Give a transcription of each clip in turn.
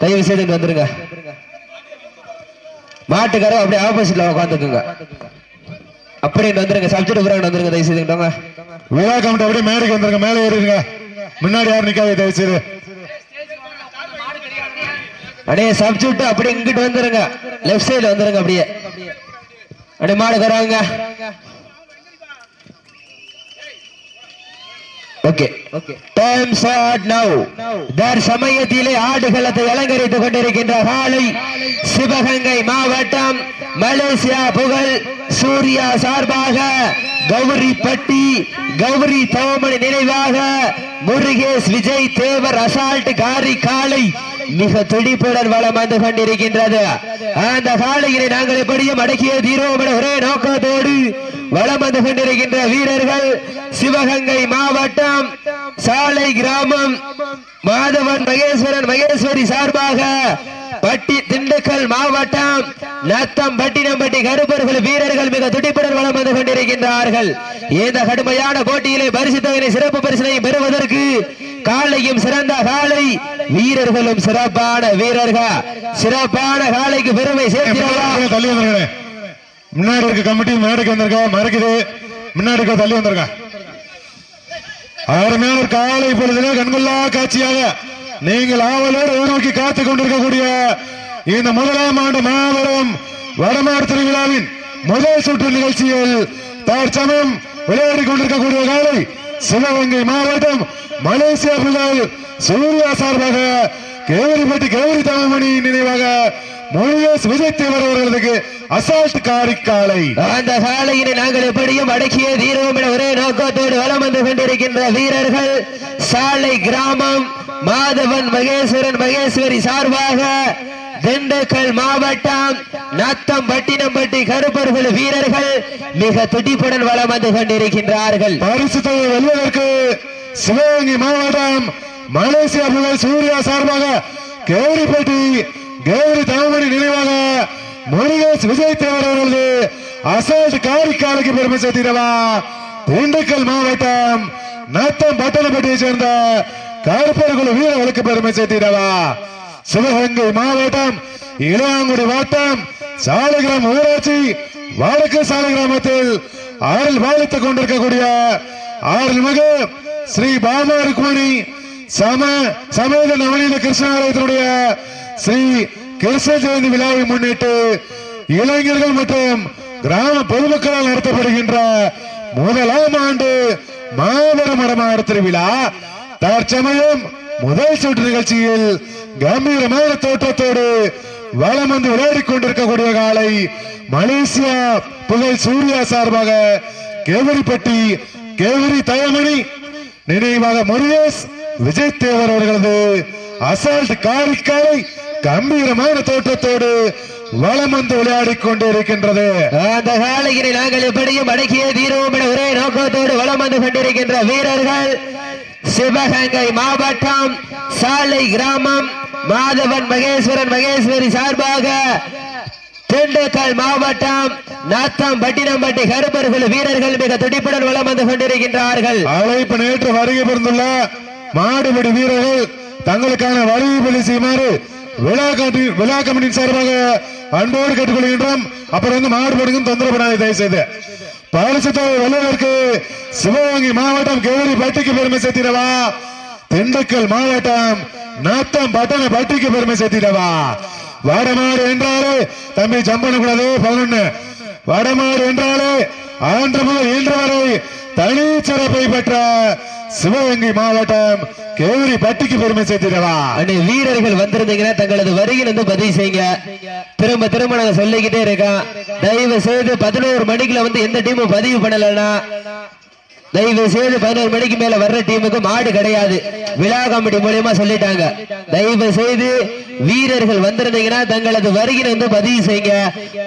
தயவு செய்து இங்க வந்துருங்க. மாட்டுக்காரர் அப்படியே ஆப்போசிட்ல உட்காந்துக்குங்க அப்படியே இங்க வந்துருங்க. சப்ஜெக்ட் புறாங்க வந்துருங்க. தயவு செய்து. விழா கமிட்டி அப்படியே மேடைக்கு வந்துருங்க. மேலே ஏறிடுங்க முன்னாடி யாரும் நிக்காது தயவு செய்து. அப்படியே சப்ஜெக்ட் அப்படியே இங்கிட்டு வந்துருங்க. லெஃப்ட் சைடுல வந்துருங்க அப்படியே. அப்படியே மாடு வராங்க. ஓகே டைம் ஷாட் நவ் தர் சமயத்திலே ஆடுகளத்தை அலங்கரித்துக் கொண்டிருக்கின்ற காலை சிவகங்கை மாவட்டம் மலேசியா புகழ் சூர்யா சார்பாக கௌரிப்பட்டி கௌரி தவமணி நினைவாக முருகேஷ் விஜய் தேவர் அசால்ட் காரி காலை மிக துடிப்புடன் வளம் வந்து கொண்டிருக்கின்றது. அந்த காலையினை நாங்கள் எப்படியும் அடக்கிய என ஒரே நோக்கத்தோடு வளம் வந்து கொண்டிருக்கின்ற வீரர்கள் சிவகங்கை மாவட்டம் சாலை கிராமம் மாதவன் மகேஸ்வரன் மகேஸ்வரி சார்பாக பட்டி திண்டுக்கல் மாவட்டம் நத்தம் பட்டினம்பட்டி கருப்பர்கள் வீரர்கள் மிக துடிப்புடன் வளம் வந்து கொண்டிருக்கின்றார்கள் இந்த கடுமையான போட்டியிலே பரிசு தொகையை சிறப்பு பரிசனையும் பெறுவதற்கு காலையும் சிறந்த காலை வீரர்களும் சிறப்பான வீரர்கள். சிறப்பான காலைக்கு பெருமை சேர்க்கிறவா தள்ளி முன்னாடி இருக்க கமிட்டி மேடைக்கு வந்திருக்கா மறைக்குது. முன்னாடி இருக்க தள்ளி வந்திருக்கா? அருமையான ஒரு காலை பொழுதுல கண்கொள்ளா காட்சியாக நீங்கள் ஆவலோடு நோக்கி காத்துக் கொண்டிருக்கக்கூடிய இந்த முதலாம் ஆண்டு மாபெரும் வடமாடு திருவிழாவின் முதல் சுற்று நிகழ்ச்சியில் தற்சமயம் விளையாடி கொண்டிருக்கக்கூடிய காலை சிவகங்கை மாவட்டம் மலேசியா பிள்ளை சூர்யா சார்பாக கேவரிப்பட்டி கேவரி தமிழ்மணி நினைவாக முருகேஷ் விஜய் தேவர் அவர்களுக்கு அசால்ட் காரிக்காலை அந்த காலையினை நாங்கள் எப்படியும் அடக்கிய தீர்வோம் என ஒரே நோக்கத்தோடு வலம் வந்து கொண்டிருக்கின்ற வீரர்கள் சாலை கிராமம் மாதவன் மகேஸ்வரன் மகேஸ்வரி சார்பாக திண்டுக்கல் மாவட்டம் நத்தம் பட்டினம்பட்டி கருப்பர்கள் வீரர்கள் மிக துடிப்புடன் வலம் வந்து கொண்டிருக்கின்றார்கள். பரிசு தொகை வெல்வதற்கு சிவகங்கை மாவட்டம் மலேசியா புகழ் சூர்யா சார்பாக கேவரிப்பட்டி கௌரி தமிழ்மணி நினைவாக முருகேஷ் விஜய் தேவர் அவர்களது அசால்ட் காரிக்காலுக்கு பெருமை சேர்த்திடவா? திண்டுக்கல் மாவட்டம் நத்தம் பட்டணப்பட்டியை சேர்ந்த கருப்பர்கள் வீரர்களுக்கு பெருமை சேர்த்திடவா? சிவகங்கை மாவட்டம் இளையாங்குடி வட்டம் சாலிகிராம் ஊராட்சி வடக்கு சாலை கிராமத்தில் அருள் வாழ்த்துக் கொண்டிருக்கக்கூடிய அருள்மிகு ஸ்ரீ பாமா ருக்மணி சம சமேத நவநீத கிருஷ்ணாலயத்தினுடைய ஸ்ரீ கிருஷ்ண ஜெயந்தி விழாவை முன்னிட்டு இளைஞர்கள் மற்றும் கிராம பொதுமக்களால் நடத்தப்படுகின்ற முதலாம் ஆண்டு மாபெரும் மரமாறு திருவிழா. தற்சமயம் முதல் சுற்று நிகழ்ச்சியில் கம்பீரமான தோற்றத்தோடு வளம் வந்து விளையாடி கொண்டிருக்கக்கூடிய காலை மலேசியா புகழ் சூர்யா சார்பாக கேவரிப்பட்டி கேவரி தயமணி நினைவாக முருகேஷ் விஜய் தேவர் அவர்களது அசால்ட் காரிக்காலை கம்பீரமான தோற்றத்தோடு வலம் வந்து விளையாடிக் கொண்டிருக்கின்றது அந்த காலையினை நாங்கள் எப்படியும் அடக்கிய தீர்வோம் என ஒரே நோக்கத்தோடு வலம் வந்து கொண்டிருக்கின்ற வீரர்கள் சிவகங்கை மாவட்டம் சாலை கிராமம் மாதவன் மகேஸ்வரன் மகேஸ்வரி சார்பாக திண்டுக்கல் மாவட்டம் நாத்தம் பட்டினம்பட்டி கருப்பர்கள் வீரர்கள் மிக துடிப்புடன் வலம் வந்து கொண்டிருக்கின்றார்கள். அழைப்பு நேற்று வருகை பிறந்துள்ள மாடுபிடி வீரர்கள் தங்களுக்கான வருகை பதிவு செய்யுமாறு விழா கமிட்டி விழா கமிட்டியின் சார்பாக அன்போடு கேட்டுக்கொள்கின்றோம். அப்புறம் வந்து மாடுபடுக்கும் தொந்தரவு பண்ணாது தயவு செய்து பரிசுத்த வல்லுநருக்கு சிவகங்கை மாவட்டம் கேவரி பட்டிக்கு பெருமை சேர்த்திடவா? திண்டுக்கல் மாவட்டம் நாத்தம் பட்டண பட்டிக்கு பெருமை சேர்த்திடவா? வடமாடு என்றாலே தம்பி ஜம்பன கூடாது பதினொன்னு. வடமாடு என்றாலே ஆண்டு முதல் இன்று வரை தனி சிறப்பை பெற்ற சிவகங்கை மாவட்டம் கேவரி பட்டிக்கு பெருமை சேர்த்திடவா? அண்ணே வீரர்கள் வந்திருந்தீங்கன்னா தங்களது வரியில் வந்து பதிவு செய்யுங்க. திரும்ப திரும்ப நாங்க சொல்லிக்கிட்டே இருக்கோம். தயவு செய்து பதினோரு மணிக்குள்ள வந்து எந்த டீமும் பதிவு பண்ணலன்னா தயவு செய்து பதினோரு மணிக்கு மேல வர்ற டீமுக்கு மாடு கிடையாது. விழா கமிட்டி மூலியமா சொல்லிட்டாங்க. தயவு செய்து வீரர்கள் வந்திருந்தீங்கன்னா தங்களது வருகையில் வந்து பதிவு செய்யுங்க.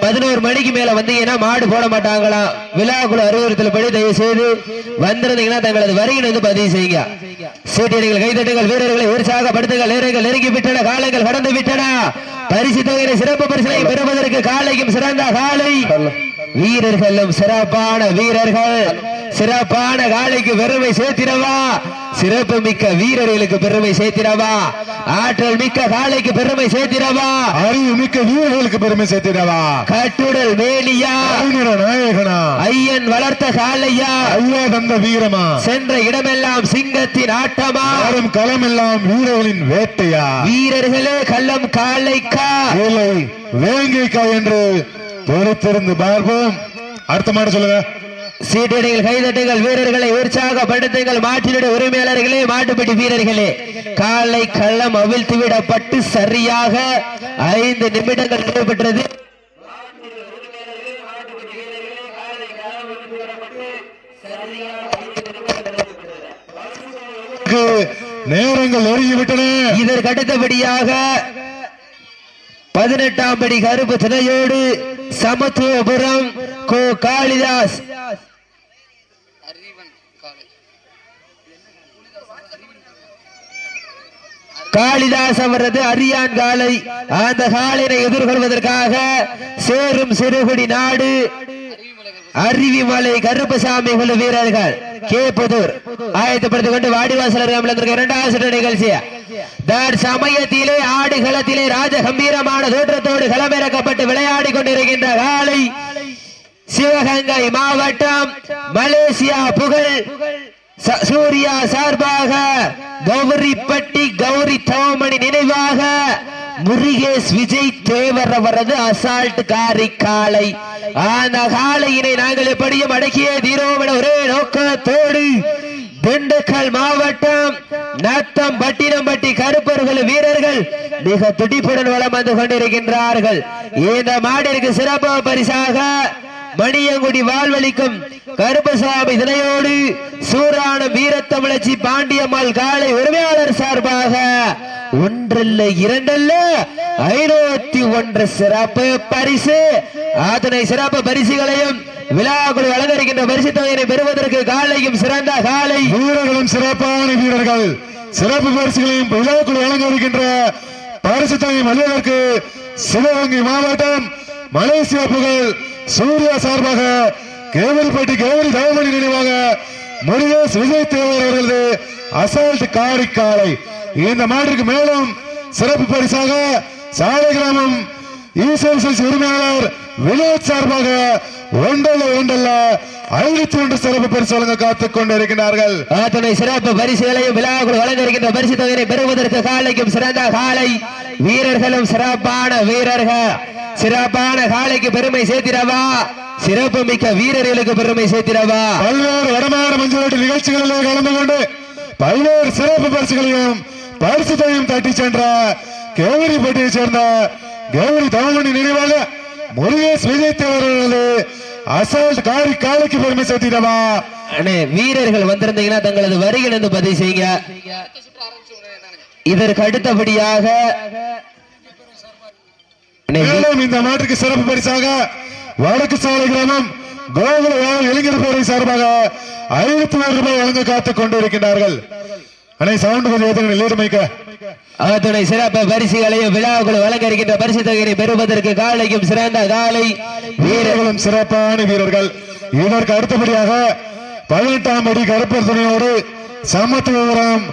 பதினோரு மணிக்கு மேல வந்தீங்கன்னா மாடு போட மாட்டாங்களாம் விழாக்குழு அறிவுறுத்தல் படி தயவு செய்து வந்திருந்தீங்கன்னா தங்களது வருகையில் வந்து பதிவு செய்யுங்க. சீட்டியடிகள் கைதட்டுங்கள் வீரர்களை உற்சாகப்படுத்துங்கள் நேரங்கள் நெருங்கி விட்டன காலங்கள் கடந்து விட்டன. பரிசு தொகையை சிறப்பு பரிசனை பெறுவதற்கு காலையும் சிறந்த காலை. வீரர்களும் சிறப்பான வீரர்கள். சிறப்பான காலைக்கு பெருமை சேர்த்திடவா? சிறப்பு மிக்க வீரர்களுக்கு பெருமை சேர்த்திடவா? ஆற்றல் மிக்க காளைக்கு பெருமை சேர்த்திடவா? அறிவு மிக்க வீரர்களுக்கு பெருமை சேர்த்திடவா? கட்டுடல் அறிஞர நாயகனா? ஐயன் வளர்த்த காளையா? ஐயா தந்த வீரமா? சென்ற இடமெல்லாம் சிங்கத்தின் ஆட்டமா? ஆடும் களமெல்லாம் வீரர்களின் வேட்டையா? வீரர்களே கள்ளம் காளைக்கா? இல்லை வேங்கைக்கா என்று பொறுத்திருந்து பார்ப்போம். அடுத்த மாடு சொல்லுங்க. சீட்டடிகள் கைதட்டுங்கள் வீரர்களை உற்சாகப்படுத்துங்கள். மாட்டினுடைய உரிமையாளர்களே மாட்டுப்பட்டி வீரர்களே. காலை கள்ளம் அவிழ்த்து விடப்பட்டு சரியாக ஐந்து நிமிடங்கள் நடைபெற்றது. நேரங்கள் நெருங்கிவிட்டன இதற்கு அடுத்தபடியாக பதினெட்டாம் படி கருப்பு துணையோடு சமத்துவபுரம் கோ. காளிதாஸ் காளிதாஸ் அவரது அரியான் காலை அந்த காலினை எதிர்கொள்வதற்காக சேரும் சிறுகுடி நாடு. அருவிமலை கருப்பசாமி குழு வீரர்கள் புதூர். ஆயத்தப்படுத்திக் கொண்டு வாடிவாசலர் இரண்டாவது சுற்று நிகழ்ச்சி. தர் சமயத்திலே ஆடுகளத்திலே ராஜ கம்பீரமான தோற்றத்தோடு களமிறக்கப்பட்டு விளையாடி கொண்டிருக்கின்ற காலை சிவகங்கை மாவட்டம் மலேசியா புகழ். சூர்யா சார்பாக கௌரிப்பட்டி கௌரி தவமணி நினைவாக முருகேஷ் விஜய் தேவர் அவரது அசால்ட் காரி காலை அந்த காலையினை நாங்கள் எப்படியும் அடக்கிய தீரோமன ஒரே நோக்கத்தோடு திண்டுக்கல் மாவட்டம் நத்தம் பட்டினம்பட்டி கருப்பர்கள் வீரர்கள் மிக துடிப்புடன் வளம் வந்து கொண்டிருக்கின்றார்கள். இந்த மாடிற்கு சிறப்பு பரிசாக மணியங்குடி வாழ்வழிக்கும் கருப்பசாமி தினையோடு சூறான வீரத்தமிழச்சி பாண்டியம்மாள் காலை உரிமையாளர் சார்பாக ஒன்றல்ல இரண்டல்ல ஐநூத்தி ஒன்று சிறப்பு பரிசு. அத்தனை சிறப்பு பரிசுகளையும் விழாக்குழு வழங்கிருக்கின்ற பரிசு தொகையினை பெறுவதற்கு காலையும் சிறந்த காலை. வீரர்களும் சிறப்பான வீரர்கள். சிறப்பு பரிசுகளையும் விழாக்குழு வழங்கிருக்கின்ற பரிசு தொகை மல்லுவதற்கு சிவகங்கை மாவட்டம் மலேசியா புகழ் சூர்யா சார்பாக கேவல்பட்டி கேவல் தவமணி நினைவாக முருகேஷ் விஜய் தேவர் அவர்களது அசால்ட் காரிக்காலை இந்த மாட்டிற்கு மேலும் சிறப்பு பரிசாக சாலை கிராமம் ஈசோசஸ் உரிமையாளர் வினோத் சார்பாக ஒன்றல்ல ஒன்றல்ல ஐநூத்தி ஒன்று சிறப்பு பரிசு வழங்க காத்துக் கொண்டிருக்கிறார்கள். அத்துணை சிறப்பு பரிசுகளையும் விழாக்குழு வழங்கியிருக்கின்ற பரிசு தொகையை பெறுவதற்கு காலைக்கும் சிறந்த காலை. வீரர்களும் சிறப்பான வீரர்கள். சிறப்பான காலைக்கு பெருமை சேர்த்திடவா? சிறப்பு மிக்க வீரர்களுக்கு பெருமை சேர்த்திடவா? பல்வேறு வடமாட மஞ்சள் நிகழ்ச்சிகளிலே கலந்து கொண்டு பல்வேறு சிறப்பு பரிசுகளையும் பரிசு தொகையும் தட்டி சென்ற கேவரிப்பட்டியை சேர்ந்த கேவரி தமிழ்மணி நினைவாக முருகேஷ் விஜய் தேவர்களது அசால்ட் காரி காலைக்கு பெருமை சேர்த்திடவா? அண்ணே வீரர்கள் வந்திருந்தீங்கன்னா தங்களது வரிகள் வந்து பதிவு செய்யுங்க. இதற்கு அடுத்தபடியாக மேலும் இந்த மாற்றுக்கு சிறப்பு பரிசாக வடக்கு சாலை கிராமம் கோகுல இளைஞர் பேரவை சார்பாக ஐநூத்தி ஒரு ரூபாய் வழங்க காத்துக் கொண்டிருக்கிறார்கள் அனை சவுண்ட் கொஞ்சம் ஏற்றுங்க லீடு மைக்க? அத்துணை சிறப்பு பரிசுகளையும் விழாக்குழு வழங்க இருக்கின்ற பரிசு தொகையை பெறுவதற்கு காலைக்கும் சிறந்த காலை வீரர். வீரர்களும் சிறப்பான வீரர்கள். இதற்கு அடுத்தபடியாக பதினெட்டாம் அடி கருப்பர் துணையோடு சமத்துவபுரம்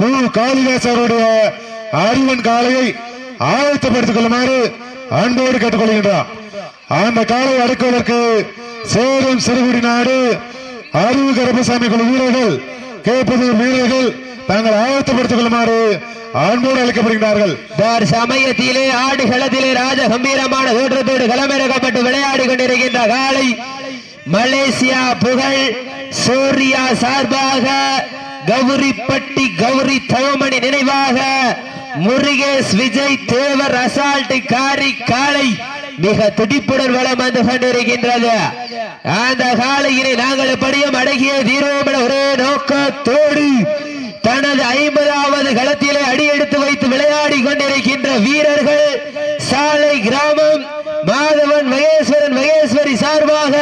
கு. காளிதாசருடைய அறிவன் காளையை ஆயத்தப்படுத்திக் கொள்ளுமாறு அன்போடு கேட்டுக்கொள்கின்றார் அந்த காலை அடக்குவதற்கு சேரும் சிறுகுடி நாடு அறிவு கருப்பசாமி குழு வீரர்கள் கேட்பதூர் வீரர்கள் தாங்கள் ஆயத்தப்படுத்திக் கொள்ளுமாறு அன்போடு அழைக்கப்படுகிறார்கள் தார் சமயத்திலே ஆடுகளத்திலே ராஜ கம்பீரமான தோற்றத்தோடு களமிறக்கப்பட்டு விளையாடி கொண்டிருக்கின்ற காலை மலேசியா புகழ் சூர்யா சார்பாக கௌரிப்பட்டி கௌரி தவமணி நினைவாக முருகேஷ் விஜய் தேவர் அசால்ட் காரி காலை மிக துடிப்புடன் வளம் வந்து கொண்டிருக்கின்றது. அந்த காலையினை நாங்கள் எப்படியும் அடங்கிய தீரோம் என ஒரே நோக்கத்தோடு தனது ஐம்பதாவது களத்திலே அடியெடுத்து வைத்து விளையாடி கொண்டிருக்கின்ற வீரர்கள் சாலை கிராமம் மாதவன் மகேஸ்வரன் மகேஸ்வரி சார்பாக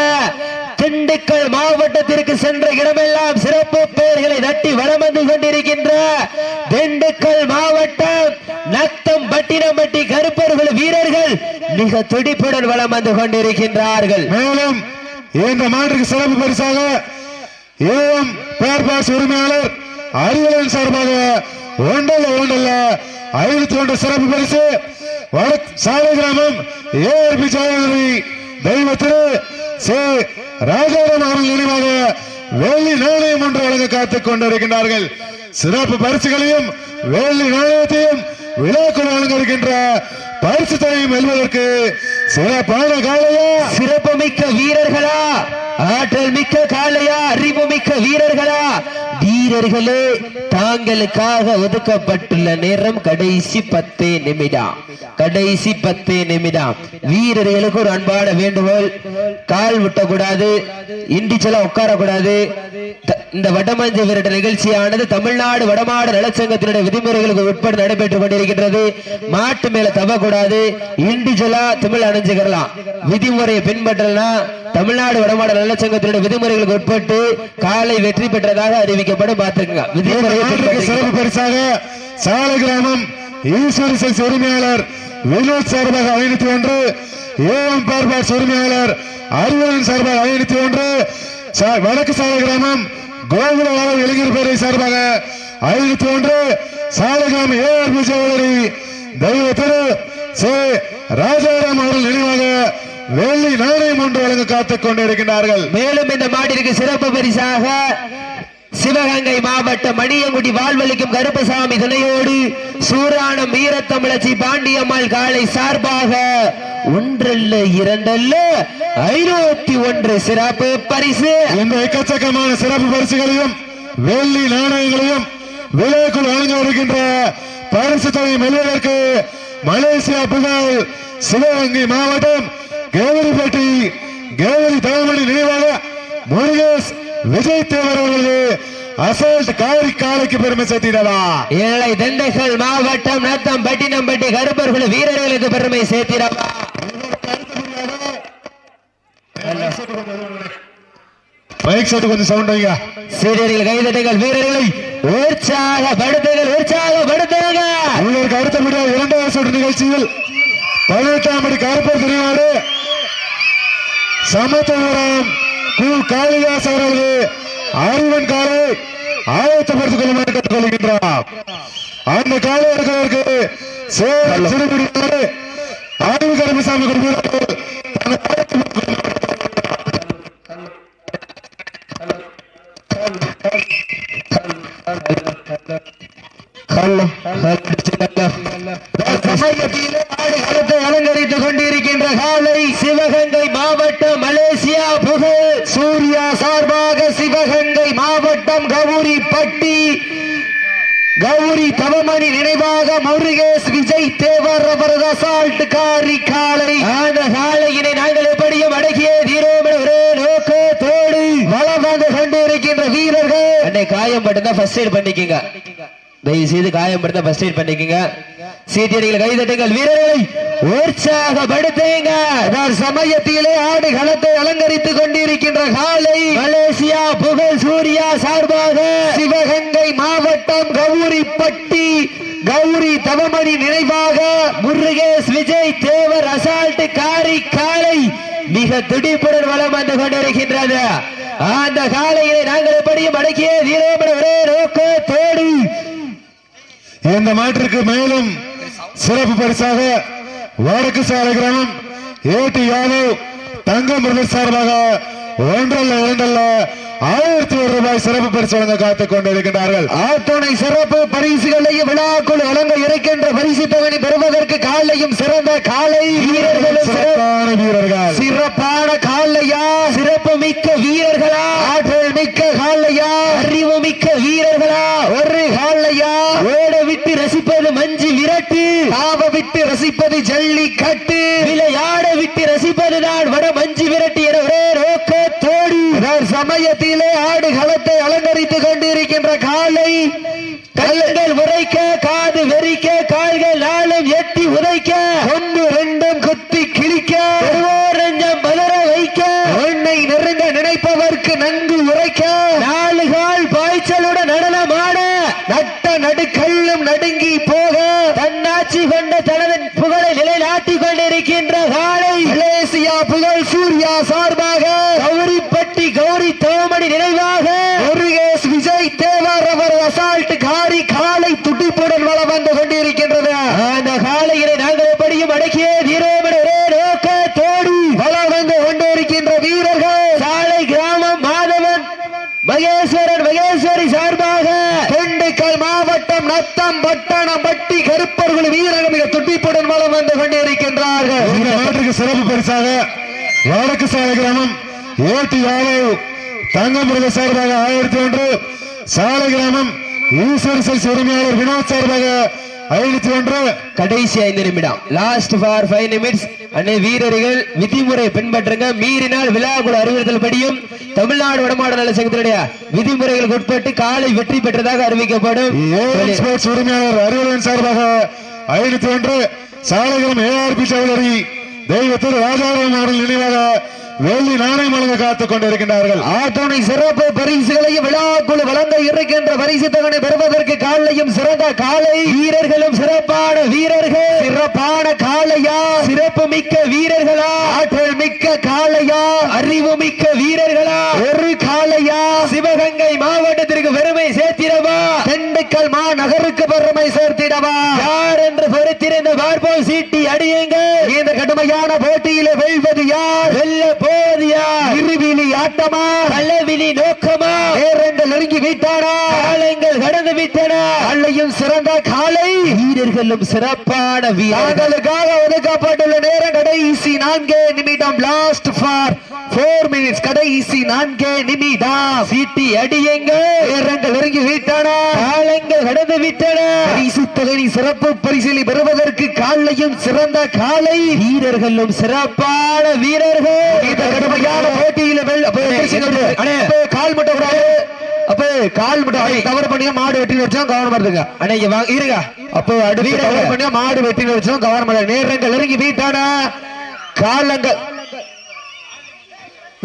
திண்டுக்கல் மாவட்டத்திற்கு சென்ற இடமெல்லாம் சிறப்பு பெயர்களை தட்டி வளம் வந்து கொண்டிருக்கின்ற திண்டுக்கல் மாவட்டம் நத்தம் பட்டினம்பட்டி கருப்பர்கள் வீரர்கள் மிக துடிப்புடன் வளம் வந்து கொண்டிருக்கின்றார்கள். மேலும் இந்த மாற்றுக்கு சிறப்பு பரிசாக ஏஎம் பேர் பாஸ் உரிமையாளர் அறிவலன் சார்பாக ஒன்றல்ல ஒன்றல்ல ஐநூத்தி ஒன்று சிறப்பு பரிசு சாலை கிராமம் ஏஆர்பி ஜாயகரி தெய்வ சே ராஜாராம் அவர்கள் நினைவாக வெள்ளி நாணயம் ஒன்று வழங்க காத்துக் கொண்டிருக்கின்றார்கள். சிறப்பு பரிசுகளையும் வெள்ளி நாணயத்தையும் விழாக்குள் வழங்க இருக்கின்ற பரிசு தலையும் வெல்வதற்கு சிறப்பான காலையா சிறப்புமிக்க வீரர்களா? ஆற்றல் மிக்க காளையா அறிவு மிக்க வீரர்களா? வீரர்களே தாங்களுக்காக ஒதுக்கப்பட்டுள்ள நேரம் கடைசி பத்தே நிமிடம். கடைசி பத்தே நிமிடம். வீரர்களுக்கு ஒரு அன்பான வேண்டுகோள். கால் விட்டக்கூடாது. இண்டிச்சலா உட்காரக்கூடாது. த- இந்த வடமஞ்ச விரட்ட நிகழ்ச்சியானது தமிழ்நாடு வடமாடு நலச்சங்கத்தினுடைய விதிமுறைகளுக்கு உட்பட்டு நடைபெற்றுக் கொண்டிருக்கின்றது. மாட்டு மேல தவக்கூடாது. இண்டிச்சலா தமிழ் அணிஞ்சுக்கலாம் விதிமுறையை பின்பற்றலாம் தமிழ்நாடு வடமாடு நலச்சங்கத்தினுடைய விதிமுறைகளுக்கு உட்பட்டு காலை வெற்றி பெற்றதாக அறிவிக்கப்படும் நாட்டுக்கு பின்பற்றுங்க. சிறப்பு பரிசாக சாலை கிராமம் ஈஸ்வரி செல்ஸ் உரிமையாளர் வினோத் சார்பாக ஐநூத்தி ஒன்று ஏஎம் பார்பாஸ் உரிமையாளர் அறிவன் சார்பாக ஐநூத்தி ஒன்று வடக்கு சாலை கிராமம் கோகுல வாழ் இளைஞர் பேரை சார்பாக ஐநூத்தி ஒன்று சாலை கிராமம் ஏஆர் விஜயவரி தெய்வ திரு சே ராஜாராம் அவர்கள் நினைவாக வெள்ளி நாணயம் ஒன்று வழங்க காத்துக் கொண்டிருக்கின்றார்கள் மேலும் இந்த மாட்டிற்கு சிறப்பு பரிசாக சிவகங்கை மாவட்டம் மணியங்குடி வாழ்வழிக்கும் கருப்பசாமி துணையோடு சூராணம் வீரத்தமிழச்சி பாண்டியம்மாள் காலை சார்பாக ஒன்றல்ல இரண்டல்ல ஐநூத்தி ஒன்று சிறப்பு பரிசு. இந்த எக்கச்சக்கமான சிறப்பு பரிசுகளையும் வெள்ளி நாணயங்களையும் விலைக்குள் வழங்க வருகின்ற பரிசு தொகை வெல்வதற்கு மலேசியா புகழ் சிவகங்கை மாவட்டம் கேவரிப்பட்டி கேவரி தலைமணி நினைவாக முருகேஷ் விஜய் தேவர் அவர்களது அசல்ட் காரி காலைக்கு பெருமை சேர்த்திடவா? ஏழை திண்டுக்கல் மாவட்டம் நத்தம் பட்டினம்பட்டி கருப்பர்கள் வீரர்களுக்கு பெருமை சேர்த்திடவா? மைக் செட்டு கொஞ்சம் சவுண்ட் வைங்க. சீரியர்கள் கைதட்டுங்கள் வீரர்களை உற்சாகப்படுத்துங்கள் உற்சாகப்படுத்துங்க உங்களுக்கு அடுத்தபடியாக இரண்டாவது சுற்று நிகழ்ச்சியில் பதினெட்டாம் படி கருப்பர் திருநாடு சமத்துவரம் கு. காளிதாஸ் அவர்களது அறிவன் காலை ஆயத்தப்படுத்திக் கொள்ளுமாறு கேட்டுக்கொள்கின்றார். அந்த காலை இருக்கிறவருக்கு சேலம் சிறுகுடியாறு ஆய்வு கருமசாமி குடும்பங்கள் சமயத்திலே ஆடுகளத்தை அலங்கரித்துக் கொண்டிருக்கின்ற காலை சிவகங்கை மாவட்டம் மலேசியா புகழ் சூர்யா சார்பாக சிவகங்கை மாவட்டம் கௌரி பட்டி கௌரி தவமணி நினைவாக முருகேஷ் விஜய் தேவர் அவரது அசால்ட் காரி காலை. அந்த காலையினை நாங்கள் எப்படியும் அடக்கிய தீரோம் என ஒரே நோக்கத்தோடு வளம் வந்து கொண்டிருக்கின்ற வீரர்கள். அன்னை காயம் மட்டும்தான் ஃபர்ஸ்ட் எய்ட் பண்ணிக்கங்க. தயவு செய்து காயப்படுத்த ஃபர்ஸ்ட் எய்ட் பண்ணிக்கங்க சீட்டியடிகள் கைதட்டுங்கள் வீரர்களை உற்சாகப்படுத்துங்க. சமயத்திலே ஆடு களத்தை அலங்கரித்துக் கொண்டிருக்கின்ற காலை மலேசியா புகழ் சூர்யா சார்பாக சிவகங்கை மாவட்டம் கௌரிப்பட்டி கௌரி தவமணி நினைவாக முருகேஷ் விஜய் தேவர் அசால்ட் காரி காலை மிக துடிப்புடன் வளம் வந்து கொண்டிருக்கின்றது. அந்த காலையிலே நாங்கள் எப்படியும் அடக்கிய வீரமணி ஒரே நோக்கத்தோடு இந்த மாற்றிற்கு மேலும் சிறப்பு பரிசாக வடக்கு சாலை கிராமம் ஏடி யாதவ் தங்கம் சார்பாக ஒன்றல்ல இரண்டல்ல ஆயிரத்தி ஒரு ரூபாய் சிறப்பு பரிசு வழங்க காத்துக் கொண்டிருக்கின்றார்கள். ஆத்துணை சிறப்பு பரிசுகளையும் விழாக்குள் வழங்க இருக்கின்ற பரிசு தொகை பெறுவதற்கு காலையும் சிறந்த காலை வீரர்களும் சிறப்பு சிறப்பான வீரர்கள். சிறப்பான காலையா? சிறப்பு மிக்க வீரர்களா? ஆற்றல் மிக்க காலையா? அறிவு மிக்க வீரர்களா? ஒரு காலையா? ஓட விட்டு ரசிப்பது மஞ்சு விரட்டு. தாவ விட்டு ரசிப்பது ஜல்லி கட்டு விளையாட விட்டு ரசிப்பது தான் வட மஞ்சு விரட்டு என ஒரே சமயத்திலே ஆடு களத்தை அலங்கரித்துக் கொண்டிருக்கின்ற காலை கல்லுங்கள் உரைக்க காது வெறிக்க கால்கள் நாளும் எட்டி உதைக்க ஒன்று ரெண்டும் குத்தி கிழிக்க நெஞ்சம் பதற வைக்க உன்னை நெருங்க நினைப்பவர்க்கு நன்றி உரைக்க நாலு கால் பாய்ச்சலுடன் நடனமாட நட்ட நடுக்கல்லும் நடுங்கி போக தன்னாட்சி கொண்ட தனது புகழை நிலைநாட்டிக் கொண்டிருக்கின்ற காலை மலேசியா புகழ் சூர்யா சார்பாக கௌரிப்பட்டி கௌரி தோமணி நினைவாக முருகேஷ் விஜய் தேவர் அவர் அசால் கருப்பர்கள் வீரர்கள் மிக துடிப்புடன் வளம் வந்து கொண்டிருக்கின்றார்கள். இந்த நாட்டுக்கு சிறப்பு பரிசாக வடக்கு சாலை கிராமம் ஏடி யாதவ் தங்கமுருக சார்பாக ஆயிரத்தி ஒன்று சாலை கிராமம் ஈஸ்வர் செல்ஸ் உரிமையாளர் வினோத் சார்பாக ஐநூத்தி ஒன்று கடைசி ஐந்து நிமிடம். லாஸ்ட் ஃபார் ஃபைவ் நிமிட்ஸ் அன்னை வீரர்கள் விதிமுறை பின்பற்றுங்க. மீறினால் விழாக்குழு அறிவுறுத்தல் படியும். தமிழ்நாடு வடமாடு நல சங்கத்தினுடைய விதிமுறைகளுக்கு உட்பட்டு காலை வெற்றி பெற்றதாக அறிவிக்கப்படும். உரிமையாளர் அறிவுடன் சார்பாக ஐநூத்தி ஒன்று சாலைகிரம் ஏஆர்பி சௌதரி தெய்வத்தில் ராஜாராம் மாடல் நினைவாக வெள்ளி நாணயம் வழங்க காத்துக் கொண்டிருக்கின்றார்கள். ஆத்தோனை சிறப்பு பரிசுகளையும் விழாக்குழு வழங்க இருக்கின்ற பரிசு தொகனை பெறுவதற்கு காலையும் சிறந்த காலை. வீரர்களும் சிறப்பான வீரர்கள். சிறப்பான காளையா? சிறப்பு மிக்க வீரர்களா? ஆற்றல் மிக்க காளையா? அறிவு மிக்க வீரர்களா? ஒரு காளையா? சிவகங்கை மாவட்டத்திற்கு பெருமை சேர்த்திடவா? திண்டுக்கல் மாநகருக்கு பெருமை சேர்த்திடவா? யார் என்று பொறுத்திருந்த பார்ப்போம் சீட்டி அடியுங்க இந்த கடுமையான போட்டியில வெல்வது யார்? வெல்ல போவது யார்? இருவிழி ஆட்டமா? கள்ளவிழி நோக்கமா? நேரங்கள் நெருங்கி விட்டானா? காலங்கள் கடந்து விட்டன. கள்ளையும் சிறந்த வீரர்களும் சிறப்பான வீரர்களுக்காக ஒதுக்கப்பட்டுள்ள நேரம் கடைசி நான்கே நிமிடம் லாஸ்ட் ஃபார் போர் மினிட்ஸ் கடைசி நான்கே நிமிடம். சீட்டி அடியுங்க நேரங்கள் நெருங்கி விட்டன. காலங்கள் கடந்து விட்டன. பரிசு தொகை சிறப்பு பரிசிலை பெறுவதற்கு காலையும் சிறந்த காலை. வீரர்களும் சிறப்பான வீரர்கள். இந்த கடுமையான போட்டியில கால் மட்டும் அப்ப கால் மட்டும் கவர் பண்ணியா மாடு வெட்டி வச்சோம் கவனம் இருங்க இங்க வாங்க இருங்க. அப்போ அடுத்து கவர் பண்ணியா மாடு வெட்டி வச்சோம் கவனம். நேரங்கள் நெருங்கி வீட்டான காலங்கள்.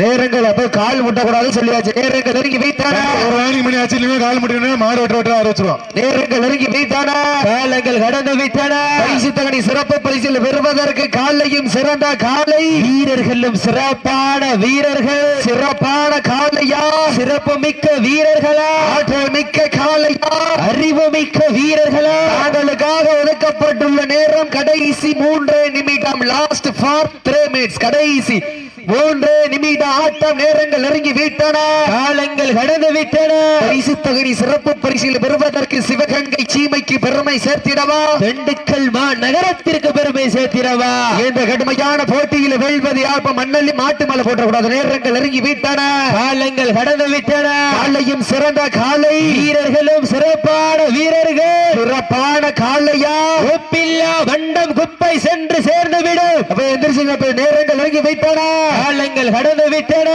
நேரங்கள் அப்ப கால் முட்டக்கூடாது சொல்லியாச்சு. நேரங்கள் நெருங்கி வீட்டான? ஒரு ராணி மணி ஆச்சு இல்லைன்னா கால் முடியும் மாடு வெட்ட வெட்ட ஆரம்பிச்சிருவோம் நேரங்கள் நெருங்கி காலங்கள் கடந்து விட்டன? பரிசு தகனி சிறப்பு பரிசில் பெறுவதற்கு காலையும் சிறந்த காலை. வீரர்களும் சிறப்பான வீரர்கள். சிறப்பான காலையா? சிறப்பு மிக்க வீரர்களா? ஆற்றல் மிக்க காலையா? அறிவு மிக்க வீரர்களா? தாங்களுக்காக ஒதுக்கப்பட்டுள்ள நேரம் கடைசி மூன்று நிமிடம் லாஸ்ட் ஃபார் த்ரீ மினிட்ஸ் கடைசி மூன்று நிமிட ஆட்டம் நேரங்கள் நெருங்கி விட்டன. காலங்கள் கடந்து விட்டன. பரிசு தொகை சிறப்பு பரிசில் பெறுவதற்கு சிவகங்கை சீமைக்கு பெருமை சேர்த்திடவா? திண்டுக்கல் மா நகரத்திற்கு பெருமை சேர்த்திடவா? இந்த கடுமையான போட்டியில் வெல்வது யாப்ப மண்ணல்லி மாட்டு மலை போட்டக்கூடாது. நேரங்கள் நெருங்கி விட்டன. காலங்கள் கடந்து விட்டன. காலையும் சிறந்த காலை. வீரர்களும் சிறப்பான வீரர்கள். சிறப்பான காலையா ஒப்பில்லா வண்டம் குப்பை சென்று சேர்ந்துவிடும். அப்ப எந்திரிச்சு நேரங்கள் நெருங்கி விட்டன. காலங்கள் கடந்து விட்டன.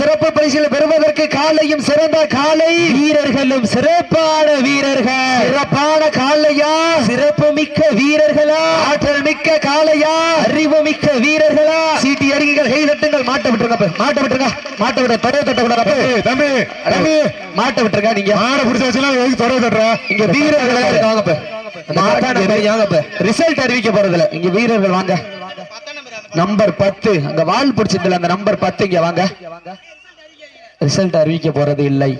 சிறப்பு பரிசில் பெறுவதற்கு காலையும் சிறந்த காலை. வீரர்களும் சிறப்பான வீரர்கள். சிறப்பான காலையா? சிறப்பு மிக்க வீரர்களா? ஆற்றல் மிக்க காலையா? அறிவு மிக்க வீரர்களா? சீட்டி அடிகள் கை தட்டுங்கள். மாட்ட விட்டுருங்க. மாட்ட விட்டுருங்க. மாட்ட விட தொடைய தட்ட ஏய், தம்பி தம்பி மாட்ட விட்டுருங்க நீங்க. மாடை பிடிச்ச வச்சுலாம் தொடர தட்டுற? இங்க வீரர்கள் இருக்காங்க. ரிசல்ட் அறிவிக்க போறதுல இங்க வீரர்கள் வாங்க. நம்பர் பத்து. அங்க வால் பிடிச்சதுல அந்த நம்பர் பத்து இங்க வாங்க. ரிசல்ட் அறிவிக்க போறது இல்லை.